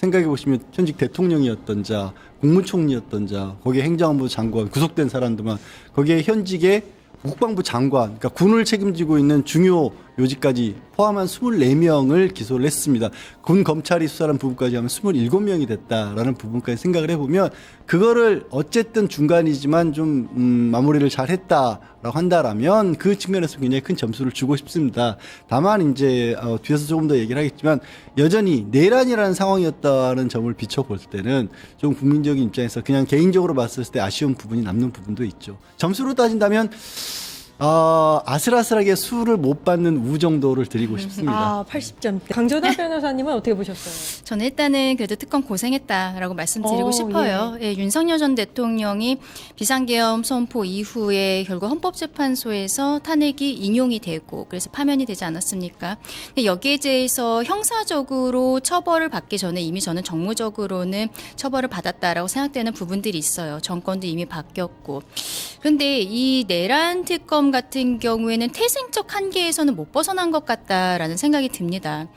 생각해 보시면 현직 대통령이었던 자, 국무총리였던 자, 거기에 행정안보 장관, 구속된 사람들만 거기에 현직의 국방부 장관, 그러니까 군을 책임지고 있는 중요 요직까지 포함한 24명을 기소를 했습니다. 군 검찰이 수사한 부분까지 하면 27명이 됐다라는 부분까지 생각을 해보면 그거를 어쨌든 중간이지만 좀 음, 마무리를 잘 했다라고 한다라면 그 측면에서 굉장히 큰 점수를 주고 싶습니다. 다만 이제 어, 뒤에서 조금 더 얘기를 하겠지만 여전히 내란이라는 상황이었다는 점을 비춰볼 때는 좀 국민적인 입장에서 그냥 개인적으로 봤을 때 아쉬운 부분이 남는 부분도 있죠. 점수로 따진다면 어, 아슬아슬하게 수를 못 받는 우 정도를 드리고 싶습니다. 아, 80점대. 강전화 변호사님은 어떻게 보셨어요? 저는 일단은 그래도 특검 고생했다라고 말씀드리고 어, 싶어요. 예, 윤석열 전 대통령이 비상계엄 선포 이후에 결국 헌법재판소에서 탄핵이 인용이 되고 그래서 파면이 되지 않았습니까? 근데 여기에 대해서 형사적으로 처벌을 받기 전에 이미 저는 정무적으로는 처벌을 받았다라고 생각되는 부분들이 있어요. 정권도 이미 바뀌었고. 그런데 이 내란 특검 같은 경우에는 태생적 한계에서는 못 벗어난 것 같다라는 생각이 듭니다.